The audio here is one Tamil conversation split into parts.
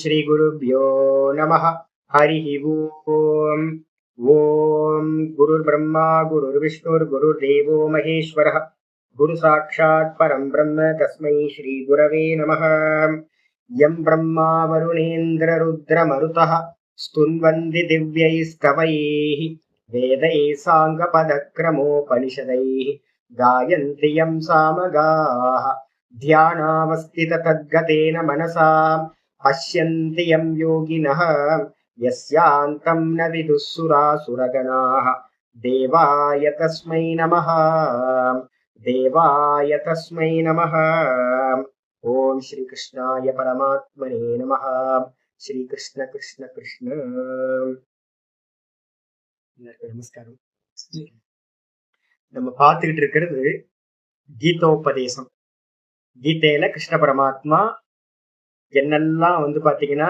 श्रीगुरुभ्यो नमः हरिः ओम् ॐ गुरुर्ब्रह्मा गुरुर्विष्णुर्गुरुर्देवो महेश्वरः गुरुसाक्षात् परं ब्रह्म तस्मै श्रीगुरवे नमः यं ब्रह्मा वरुणेन्द्ररुद्रमरुतः स्तुन्वन्ति दिव्यैस्तवैः वेदैः साङ्गपदक्रमोपनिषदैः गायन्ति यं सामगाः ध्यानावस्थिततद्गतेन मनसा पश्यन्ति यं योगिनः यस्यान्तं न विदुः सुरासुरगणाः देवाय तस्मै नमः देवाय तस्मै नमः ॐ श्रीकृष्णाय परमात्मने नमः श्रीकृष्ण कृष्ण कृष्ण எல்லாருக்கும் நமஸ்காரம் நம்ம பார்த்துக்கிட்டு இருக்கிறது கீதோபதேசம் கீதையில கிருஷ்ண பரமாத்மா என்னெல்லாம் வந்து பார்த்தீங்கன்னா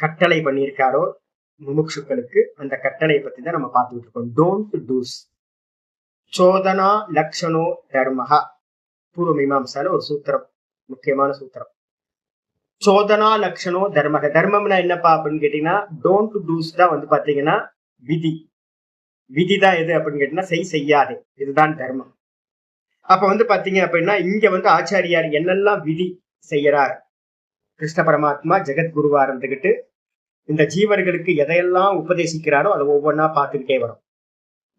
கட்டளை பண்ணியிருக்காரோ முமுட்சுக்களுக்கு அந்த கட்டளை பற்றி தான் நம்ம பார்த்துக்கிட்டு இருக்கோம். டோன்ட் டூஸ் சோதனா லக்ஷணோ தர்மஹா. பூர்வ மீமாசால ஒரு சூத்திரம் முக்கியமான சூத்திரம். சோதனா லக்ஷணோ தர்மக தர்மம்னா என்னப்பா அப்படின்னு கேட்டீங்கன்னா டோன்ட் டூஸ் தான் வந்து பார்த்தீங்கன்னா விதி. விதி தான் எது அப்படின்னு கேட்டீங்கன்னா செய் செய்யாதே. இதுதான் தர்மம். அப்ப வந்து பாத்தீங்க அப்படின்னா இங்க வந்து ஆச்சாரியார் என்னெல்லாம் விதி செய்கிறார் கிருஷ்ண பரமாத்மா ஜெகத்குருவா இருந்துகிட்டு இந்த ஜீவர்களுக்கு எதையெல்லாம் உபதேசிக்கிறாரோ அதை ஒவ்வொன்றா பார்த்துக்கிட்டே வரும்.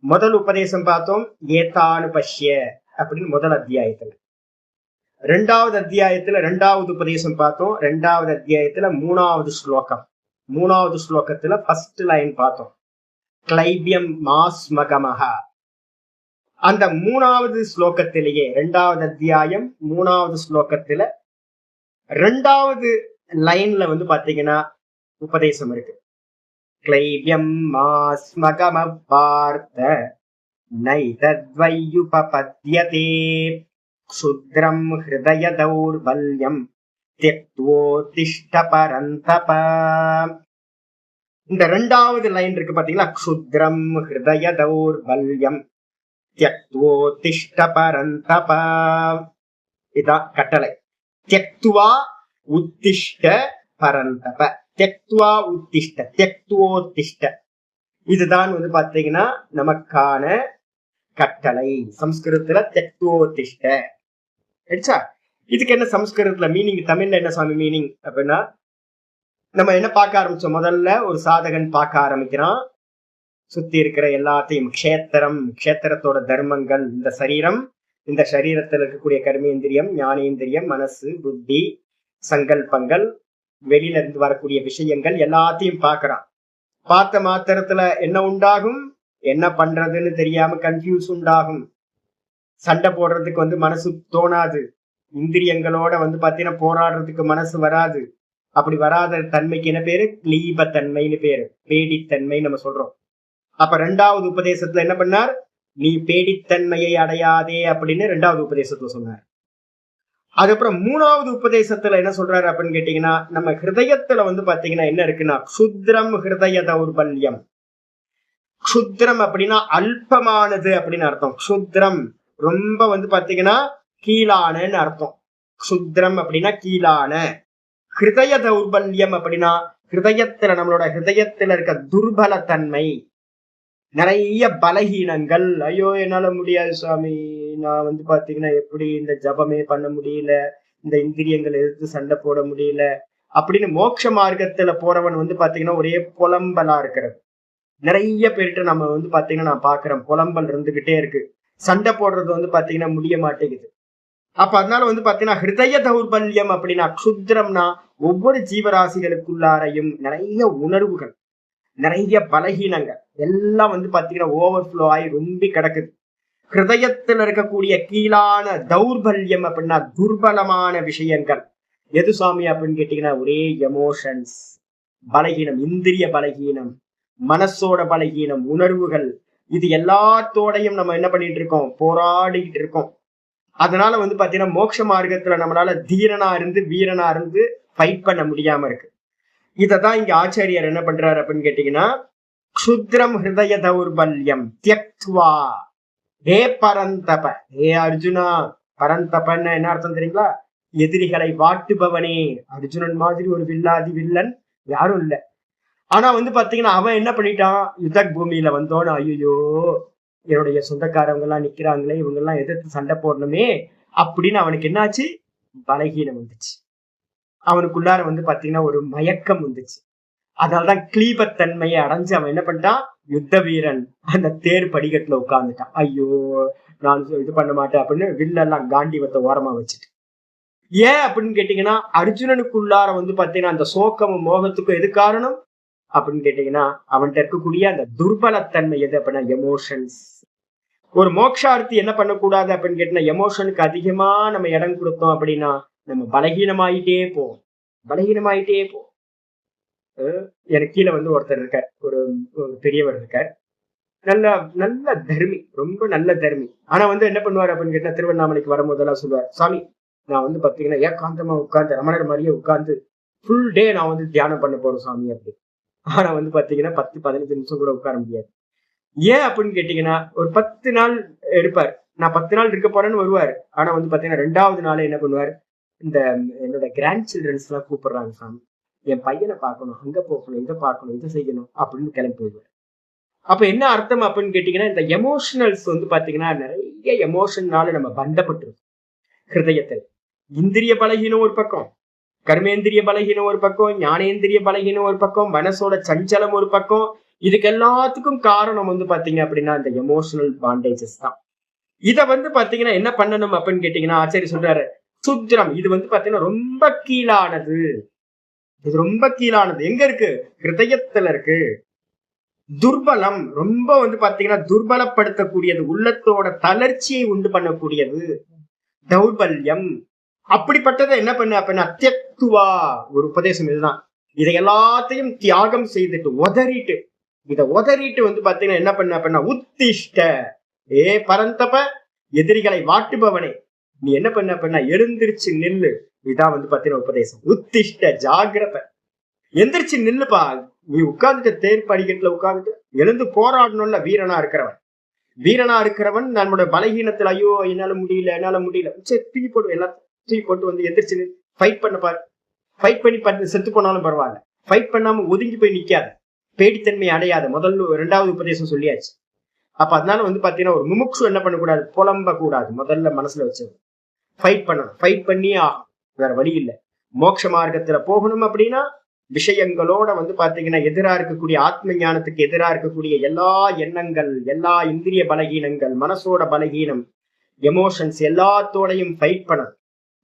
முதல் உபதேசம் பார்த்தோம் ஏத்தானு பஷ்ய அப்படின்னு முதல் அத்தியாயத்துல. ரெண்டாவது அத்தியாயத்துல ரெண்டாவது உபதேசம் பார்த்தோம் ரெண்டாவது அத்தியாயத்துல மூணாவது ஸ்லோகம். மூணாவது ஸ்லோகத்துல ஃபர்ஸ்ட் லைன் பார்த்தோம். கிளைபியம் மாஸ்மகமஹா. அந்த மூணாவது ஸ்லோகத்திலேயே ரெண்டாவது அத்தியாயம் மூணாவது ஸ்லோகத்துல ரெண்டாவது லைன்ல வந்து பாத்தீங்கன்னா உபதேசம் இருக்கு. கிளைவியம் மாஸ்மகம பார்த்த நைதத்வையுபபத்யதே. க்ஷுத்ரம் ஹிருதய தௌர்பல்யம் திஷ்ட பரந்தப இந்த ரெண்டாவது லைன் இருக்கு பாத்தீங்களா? க்ஷுத்ரம் ஹிருதய தௌர்பல்யம் தியக்துவோத்திஷ்ட பரந்தப இதான் கட்டளை. தியக்துவா உத்திஷ்ட பரந்தப தியக்துவா உத்திஷ்ட தியக்துவோத்திஷ்ட இதுதான் வந்து பாத்தீங்கன்னா நமக்கான கட்டளை. சம்ஸ்கிருதத்துல தியக்துவோத்திஷ்ட ஆயிடுச்சா இதுக்கு என்ன சம்ஸ்கிருதத்துல மீனிங் தமிழ்ல என்ன சுவாமி மீனிங் அப்படின்னா நம்ம என்ன பார்க்க ஆரம்பிச்சோம்? முதல்ல ஒரு சாதகன் பார்க்க ஆரம்பிக்கிறான். சுத்தி இருக்கிற எல்லாத்தையும் க்ஷேத்திரம் க்ஷேத்திரத்தோட தர்மங்கள் இந்த சரீரம் இந்த சரீரத்தில் இருக்கக்கூடிய கர்மேந்திரியம் ஞானேந்திரியம் மனசு புத்தி சங்கல்பங்கள் வெளியில இருந்து வரக்கூடிய விஷயங்கள் எல்லாத்தையும் பார்க்கறான். பார்த்த மாத்திரத்துல என்ன உண்டாகும்? என்ன பண்றதுன்னு தெரியாம கன்ஃபியூஸ் உண்டாகும். சண்டை போடுறதுக்கு வந்து மனசு தோணாது. இந்திரியங்களோட வந்து பாத்தீங்கன்னா போராடுறதுக்கு மனசு வராது. அப்படி வராத தன்மைக்கு என்ன பேரு? கிளீபத்தன்மைன்னு பேரு. பேடித்தன்மை நம்ம சொல்றோம். அப்ப ரெண்டாவது உபதேசத்துல என்ன பண்ணார்? நீ பேடித்தன்மையை அடையாதே அப்படின்னு ரெண்டாவது உபதேசத்துல சொன்னார். அதுக்கப்புறம் மூணாவது உபதேசத்துல என்ன சொல்றாரு அப்படின்னு கேட்டீங்கன்னா நம்ம ஹிருதயத்துல வந்து பாத்தீங்கன்னா என்ன இருக்குன்னா க்ஷுத்ரம் ஹிருதய தௌர்பல்யம் க்ஷுத்ரம் அப்படின்னா அல்பமானது அப்படின்னு அர்த்தம். க்ஷுத்ரம் ரொம்ப வந்து பாத்தீங்கன்னா கீழானன்னு அர்த்தம். க்ஷுத்ரம் அப்படின்னா கீழான. ஹிருதய தௌர்பல்யம் அப்படின்னா ஹிருதயத்துல நம்மளோட ஹிருதயத்துல இருக்க துர்பலத்தன்மை. நிறைய பலகீனங்கள். ஐயோ என்னால முடியாது சுவாமி நான் வந்து பாத்தீங்கன்னா எப்படி இந்த ஜபமே பண்ண முடியல. இந்த இந்திரியங்கள் எதிர்த்து சண்டை போட முடியல. அப்படின்னு மோட்ச மார்க்கத்துல போறவன் வந்து பாத்தீங்கன்னா ஒரே புலம்பலா இருக்கிறது நிறைய பேர்கிட்ட நம்ம வந்து பாத்தீங்கன்னா நான் பாக்குறேன். புலம்பல் இருந்துகிட்டே இருக்கு. சண்டை போடுறது வந்து பாத்தீங்கன்னா முடிய மாட்டேங்குது. அப்ப அதனால வந்து பாத்தீங்கன்னா ஹிருதய தௌர்பல்யம் அப்படின்னா க்ஷுத்ரம்னா ஒவ்வொரு ஜீவராசிகளுக்குள்ளாரையும் நிறைய உணர்வுகள் நிறைய பலகீனங்கள். எல்லாம் வந்து பாத்தீங்கன்னா ஓவர்ஃப்ளோ ஆகி ரொம்ப கிடக்குது. ஹிருதயத்தில் இருக்கக்கூடிய கீழான தௌர்பல்யம் அப்படின்னா துர்பலமான விஷயங்கள். எது சாமி அப்படின்னு கேட்டீங்கன்னா ஒரே எமோஷன்ஸ் பலகீனம் இந்திரிய பலகீனம் மனசோட பலகீனம் உணர்வுகள். இது எல்லாத்தோடையும் நம்ம என்ன பண்ணிட்டு இருக்கோம்? போராடிக்கிட்டு இருக்கோம். அதனால வந்து பாத்தீங்கன்னா மோட்ச மார்க்கத்துல நம்மளால தீரனா இருந்து வீரனா இருந்து ஃபைட் பண்ண முடியாம இருக்கு. இததான் இங்க ஆச்சாரியர் என்ன பண்றாரு அப்படின்னு கேட்டீங்கன்னா க்ஷுத்ரம் ஹிருதய தௌர்பல்யம் தியக்துவா. ஹே பரந்தப. ஹே அர்ஜுனா. பரந்தபன்னு என்ன அர்த்தம் தெரியுங்களா? எதிரிகளை வாட்டுபவனே. அர்ஜுனன் மாதிரி ஒரு வில்லாதி வில்லன் யாரும் இல்ல. ஆனா வந்து பாத்தீங்கன்னா அவன் என்ன பண்ணிட்டான்? யுத்த பூமியில வந்தோன்னு ஐயோ என்னுடைய சொந்தக்காரவங்க எல்லாம் நிக்கிறாங்களே இவங்க எல்லாம் எதிர்த்து சண்டை போடணுமே அப்படின்னு அவனுக்கு என்னாச்சு? பலகீனம் வந்துச்சு. அவனுக்குள்ளார வந்து பாத்தீங்கன்னா ஒரு மயக்கம் வந்துச்சு. அதனாலதான் கிளீபத்தன்மையை அடைஞ்சு அவன் என்ன பண்ணிட்டான் யுத்த வீரன். அந்த தேர் படிக்கட்டுல உட்கார்ந்துட்டான். ஐயோ நான் இது பண்ண மாட்டேன் அப்படின்னு வில்லெல்லாம் காண்டிவத்தை ஓரமா வச்சுட்டு. ஏன் அப்படின்னு கேட்டீங்கன்னா அர்ஜுனனுக்குள்ளார வந்து பாத்தீங்கன்னா அந்த சோக்கமும் மோகத்துக்கும் எது காரணம்? அப்படின்னு கேட்டீங்கன்னா அவன்கிட்ட இருக்கக்கூடிய அந்த துர்பலத்தன்மை எது அப்படின்னா எமோஷன்ஸ் ஒரு மோக்ஷார்த்தி என்ன பண்ணக்கூடாது அப்படின்னு கேட்டீங்கன்னா எமோஷனுக்கு அதிகமா நம்ம இடம் கொடுத்தோம் அப்படின்னா நம்ம பலகீனமாயிட்டே போவோம். பலகீனமாயிட்டே போவோம். எனக்கு கீழே வந்து ஒருத்தர் இருக்கார். ஒரு பெரியவர் இருக்கார். நல்ல நல்ல தர்மி. ரொம்ப நல்ல தர்மி. ஆனா வந்து என்ன பண்ணுவார் அப்படின்னு கேட்டா திருவண்ணாமலைக்கு வரும்போதெல்லாம் சொல்லுவார் சாமி நான் வந்து பாத்தீங்கன்னா ஏகாந்தமா உட்கார்ந்து ரமணர் மாதிரியே உட்கார்ந்து ஃபுல் டே நான் வந்து தியானம் பண்ண போறேன் சாமி அப்படி ஆனா வந்து பாத்தீங்கன்னா பத்து பதினஞ்சு நிமிஷம் கூட உட்கார முடியாது. ஏன் அப்படின்னு கேட்டீங்கன்னா ஒரு பத்து நாள் எடுப்பார். நான் பத்து நாள் இருக்க போறேன்னு வருவார். ஆனா வந்து பாத்தீங்கன்னா ரெண்டாவது நாளே என்ன பண்ணுவார்? இந்த என்னோட கிராண்ட் சில்ட்ரன்ஸ் எல்லாம் கூப்பிடுறாங்க சாமி. என் பையனை பார்க்கணும் அங்க போகணும் இதை பார்க்கணும் இதை செய்யணும் அப்படின்னு கிளம்பி போயிடுவார் அப்ப என்ன அர்த்தம் அப்படின்னு கேட்டீங்கன்னா இந்த எமோஷனல்ஸ் வந்து பாத்தீங்கன்னா நிறைய எமோஷன்னால நம்ம பந்தப்பட்டிருக்கோம். ஹிருதயத்தில். இந்திரிய பலகீனம் ஒரு பக்கம் கர்மேந்திரிய பலகீனம் ஒரு பக்கம் ஞானேந்திரிய பலகீனம் ஒரு பக்கம் மனசோட சஞ்சலம் ஒரு பக்கம் இதுக்கு எல்லாத்துக்கும் காரணம் வந்து பாத்தீங்க அப்படின்னா இந்த எமோஷனல் பாண்டேஜஸ் தான். இதை வந்து பாத்தீங்கன்னா என்ன பண்ணணும் அப்படின்னு கேட்டீங்கன்னா ஆச்சரிய சொல்றாரு சுத்திரம். இது வந்து பாத்தீங்கன்னா ரொம்ப கீழானது. இது ரொம்ப கீழானது. எங்க இருக்கு? ஹிருதயத்துல இருக்கு. துர்பலம் ரொம்ப வந்து பாத்தீங்கன்னா துர்பலப்படுத்தக்கூடியது உள்ளத்தோட தளர்ச்சியை உண்டு பண்ணக்கூடியது. தௌர்பல்யம். அப்படிப்பட்டதை என்ன பண்ண? அப்படின்னா அத்தியத்துவா ஒரு உபதேசம் இதுதான். இதை எல்லாத்தையும் தியாகம் செய்துட்டு உதறிட்டு இதை உதறிட்டு வந்து பாத்தீங்கன்னா என்ன பண்ண? அப்படின்னா உத்திஷ்ட. ஏ பரந்தப எதிரிகளை வாட்டுபவனே. நீ என்ன பண்ண? அப்படின்னா எழுந்திருச்சு நில்லு. இதான் வந்து பாத்தீங்கன்னா உபதேசம். உத்திஷ்ட ஜாகிரத. எந்திரிச்சு நில்லுப்பா. நீ உட்கார்ந்துட்டு தேர் படிக்கட்டுல உட்கார்ந்துட்டு எழுந்து போராடணும்ல வீரனா இருக்கிறவன். வீரனா இருக்கிறவன் நம்மளுடைய பலகீனத்துல ஐயோ என்னால முடியல என்னால முடியல. சரி தூக்கி போட்டு எல்லாத்தையும் தூக்கி போட்டு வந்து எந்திரிச்சு ஃபைட் பண்ண பாரு. ஃபைட் பண்ணி பார்த்து செத்து போனாலும் பரவாயில்ல. ஃபைட் பண்ணாம ஒதுங்கி போய் நிக்காத. பேடித்தன்மை அடையாத. முதல்ல ரெண்டாவது உபதேசம் சொல்லியாச்சு. அப்ப அதனால வந்து பாத்தீங்கன்னா ஒரு முமுக்ஷு என்ன பண்ணக்கூடாது? புலம்ப கூடாது முதல்ல மனசுல வச்சது. ஃபைட் பண்ணணும். ஃபைட் பண்ணியே ஆகும் வேற வழி இல்லை. மோட்ச மார்க்கத்துல போகணும் அப்படின்னா விஷயங்களோட வந்து பாத்தீங்கன்னா எதிரா இருக்கக்கூடிய ஆத்ம ஞானத்துக்கு எதிரா இருக்கக்கூடிய எல்லா எண்ணங்கள் எல்லா இந்திரிய பலகீனங்கள் மனசோட பலகீனம் எமோஷன்ஸ் எல்லாத்தோடையும் ஃபைட் பண்ணணும்.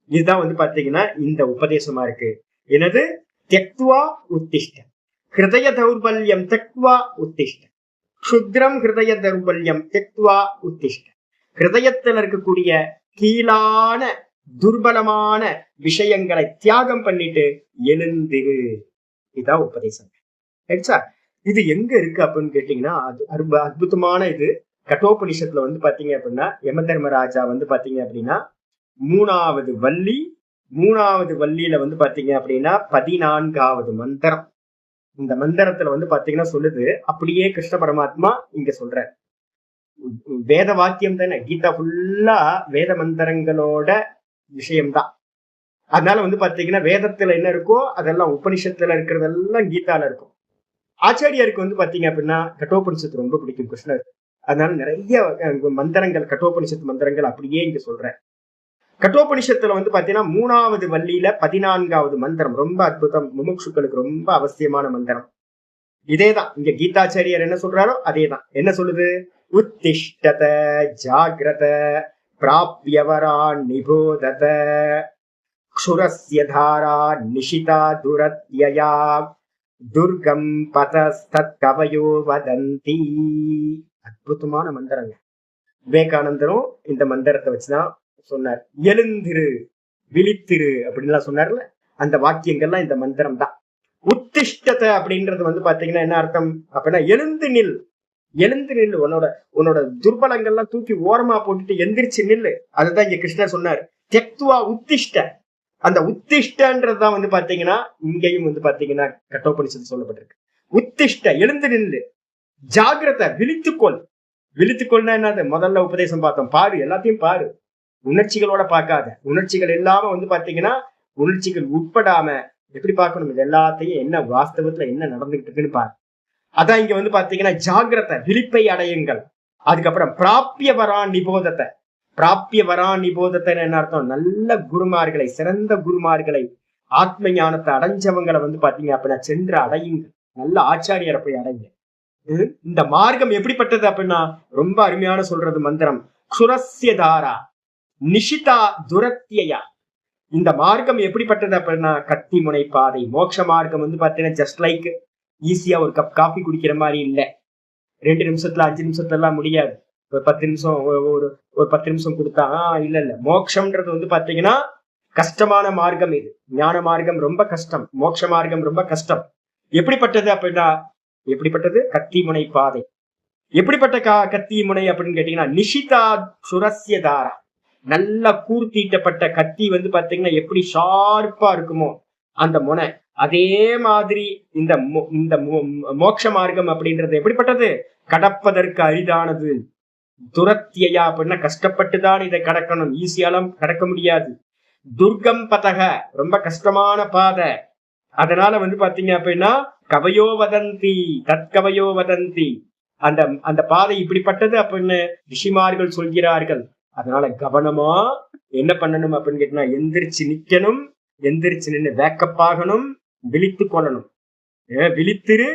இதுதான் வந்து பாத்தீங்கன்னா இந்த உபதேசமா இருக்கு. என்னது? தெக்துவா உத்திஷ்ட. ஹிருதய தௌர்பல்யம் தெக்வா உத்திஷ்ட. க்ஷுத்ரம் ஹிருதய தௌர்பல்யம் தெக்துவா உத்திஷ்ட. ஹிருதயத்தில் இருக்கக்கூடிய கீழான துர்பலமான விஷயங்களை தியாகம் பண்ணிட்டு எழுந்திரு. இதான் உபதேசம். ரைட்ஸா இது எங்க இருக்கு அப்படின்னு கேட்டீங்கன்னா அது அற்புதமான இது கட்டோபனிஷத்துல வந்து பாத்தீங்க அப்படின்னா யம தர்மராஜா வந்து பாத்தீங்க அப்படின்னா மூணாவது வள்ளி மூணாவது வள்ளியில வந்து பாத்தீங்க அப்படின்னா பதினான்காவது மந்திரம். இந்த மந்திரத்துல வந்து பாத்தீங்கன்னா சொல்லுது அப்படியே கிருஷ்ண பரமாத்மா இங்க சொல்ற வேத வாக்கியம் தானே? கீதா ஃபுல்லா வேத மந்திரங்களோட விஷயம்தான். அதனால வந்து பாத்தீங்கன்னா வேதத்துல என்ன இருக்கோ அதெல்லாம் உபனிஷத்துல இருக்கிறதெல்லாம் கீதால இருக்கும். ஆச்சாரியாருக்கு வந்து பாத்தீங்க அப்படின்னா கட்டோபனிஷத்து ரொம்ப பிடிக்கும் கிருஷ்ணர். அதனால நிறைய மந்திரங்கள் கட்டோபனிஷத்து மந்திரங்கள் அப்படியே இங்க சொல்றேன். கட்டோபனிஷத்துல வந்து பாத்தீங்கன்னா மூணாவது வள்ளியில பதினான்காவது மந்திரம். ரொம்ப அற்புதம். முமுட்சுக்களுக்கு ரொம்ப அவசியமான மந்திரம். இதேதான். இங்க கீதாச்சாரியார் என்ன சொல்றாரோ அதேதான். என்ன சொல்லுது? உத்திஷ்டத ஜாகிரத. பிராப்யவரான் நிபோதத க்ஷுரஸ்ய தாரா நிஷிதா துர்க்கம் துர்கம் பதஸ்தத் கவயோ வதந்தி அற்புதமான மந்திரங்க. விவேகானந்தரும் இந்த மந்திரத்தை வச்சுதான் சொன்னார். எழுந்திரு விழித்திரு அப்படின்லாம் சொன்னார்ல அந்த வாக்கியங்கள்லாம் இந்த மந்திரம் தான் உத்திஷ்டத்தை அப்படின்றது வந்து பாத்தீங்கன்னா என்ன அர்த்தம்? அப்படின்னா எழுந்து நில். எழுந்து நில்லு உன்னோட உன்னோட துர்பலங்கள்லாம் தூக்கி ஓரமா போட்டுட்டு எந்திரிச்சு நில்லு. அதுதான் இங்க கிருஷ்ணர் சொன்னார். தெக்துவா உத்திஷ்ட. அந்த உத்திஷ்டன்றதுதான் வந்து பாத்தீங்கன்னா இங்கேயும் வந்து பாத்தீங்கன்னா கட்டோபனிஷத்து சொல்லப்பட்டிருக்கு. உத்திஷ்ட எழுந்து நில்லு. ஜாகிரத விழித்துக்கொள். விழித்துக்கொள்னா என்னது? முதல்ல உபதேசம் பார்த்தோம். பாரு எல்லாத்தையும் பாரு. உணர்ச்சிகளோட பார்க்காத. உணர்ச்சிகள் இல்லாம வந்து பாத்தீங்கன்னா உணர்ச்சிகள் உட்படாம எப்படி பார்க்கணும்? இது எல்லாத்தையும் என்ன வாஸ்தவத்துல என்ன நடந்துகிட்டு இருக்குன்னு பாரு. அதான் இங்க வந்து பாத்தீங்கன்னா ஜாகிரத விழிப்பை அடையுங்கள். அதுக்கப்புறம் பிராப்பிய வரா நிபோதத்தை. பிராப்பிய வரா நிபோதத்தை என்ன அர்த்தம்? நல்ல குருமார்களை சிறந்த குருமார்களை ஆத்ம ஞானத்தை அடைஞ்சவங்களை வந்து பாத்தீங்க அப்படின்னா சென்று அடையுங்க நல்ல ஆச்சாரியரை போய் அடைங்க இந்த மார்க்கம் எப்படிப்பட்டது அப்படின்னா ரொம்ப அருமையான சொல்றது மந்திரம். சுரஸ்யதாரா நிஷிதா துரத்தியா இந்த மார்க்கம் எப்படிப்பட்டது அப்படின்னா கத்தி முனை பாதை மோட்ச மார்க்கம் வந்து பாத்தீங்கன்னா ஜஸ்ட் லைக் ஈஸியா ஒரு கப் காஃபி குடிக்கிற மாதிரி இல்லை. ரெண்டு நிமிஷத்துல அஞ்சு நிமிஷத்துல எல்லாம் முடியாது. ஒரு பத்து நிமிஷம் ஒரு- ஒரு ஒரு பத்து நிமிஷம் கொடுத்தா இல்ல இல்ல. மோட்சம்ன்றது வந்து பாத்தீங்கன்னா கஷ்டமான மார்க்கம் இது. ஞான மார்க்கம் ரொம்ப கஷ்டம். மோட்ச மார்க்கம் ரொம்ப கஷ்டம். எப்படிப்பட்டது அப்படின்னா எப்படிப்பட்டது? கத்தி முனை பாதை. எப்படிப்பட்ட கா கத்தி முனை அப்படின்னு கேட்டீங்கன்னா நிஷிதா சுரஸ்யதாரா நல்லா கூர்த்தீட்டப்பட்ட கத்தி வந்து பாத்தீங்கன்னா எப்படி ஷார்ப்பா இருக்குமோ அந்த முனை. அதே மாதிரி இந்த மோ- இந்த மோ- மோட்ச மார்க்கம் அப்படின்றது எப்படிப்பட்டது? கடப்பதற்கு அரிதானது. துரத்தியா அப்படின்னா கஷ்டப்பட்டுதான் இதை கடக்கணும். ஈஸியாலாம் கடக்க முடியாது. துர்க்கம் பதக ரொம்ப கஷ்டமான பாதை. அதனால வந்து பாத்தீங்க அப்படின்னா கவையோ வதந்தி தற்கவையோ வதந்தி. அந்த அந்த பாதை இப்படிப்பட்டது அப்படின்னு ரிஷிமார்கள் சொல்கிறார்கள். அதனால கவனமா என்ன பண்ணணும் அப்படின்னு கேட்டா எந்திரிச்சு நிக்கணும். எந்திரிச்சு நின்று வேக்கப் ஆகணும். விழித்து கொள்ளணும். ஏ, விழித்திரு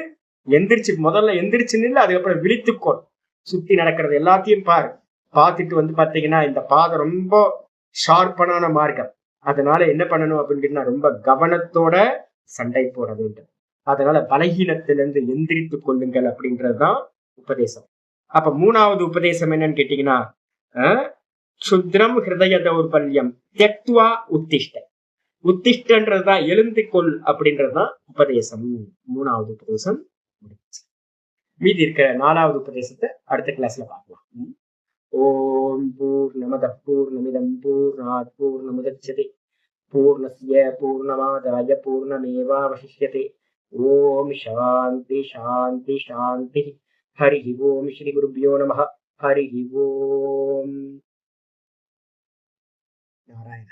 எந்திரிச்சு முதல்ல எந்திரிச்சு நின்று அதுக்கப்புறம் விழித்துக்கோள் சுத்தி நடக்கிறது எல்லாத்தையும் பாரு. பார்த்துட்டு வந்து பார்த்தீங்கன்னா இந்த பாதை ரொம்ப ஷார்ப்பனான மார்க்கம். அதனால என்ன பண்ணணும் அப்படின்னு ரொம்ப கவனத்தோட சண்டை போட வேண்டும் அதனால பலகீனத்திலிருந்து எந்திரித்து கொள்ளுங்கள் அப்படின்றதுதான் உபதேசம். அப்ப மூணாவது உபதேசம் என்னன்னு கேட்டீங்கன்னா சுத்ரம் ஹிருதய தௌர்பல்யம் தெக்துவா உத்திஷ்ட. உத்திஷ்டன்றது தான் எழுந்து கொள் அப்படின்றதுதான் உபதேசம். மூணாவது உபதேசம் முடிஞ்சுச்சு. மீதி இருக்கிற நாலாவது உபதேசத்தை அடுத்த கிளாஸ்ல பார்க்கலாம். ம். ஓம் பூர்ணமத பூர்ணமிதம் பூர்ணாத் பூர்ணமுதட்சதே பூர்ணசிய பூர்ணமாதாய பூர்ணமேவாவசிஷ்யதே. ஓம் சாந்தி சாந்தி சாந்தி. ஹரி ஓம் ஸ்ரீ குருபியோ நம ஹரி ஓம். நாராயண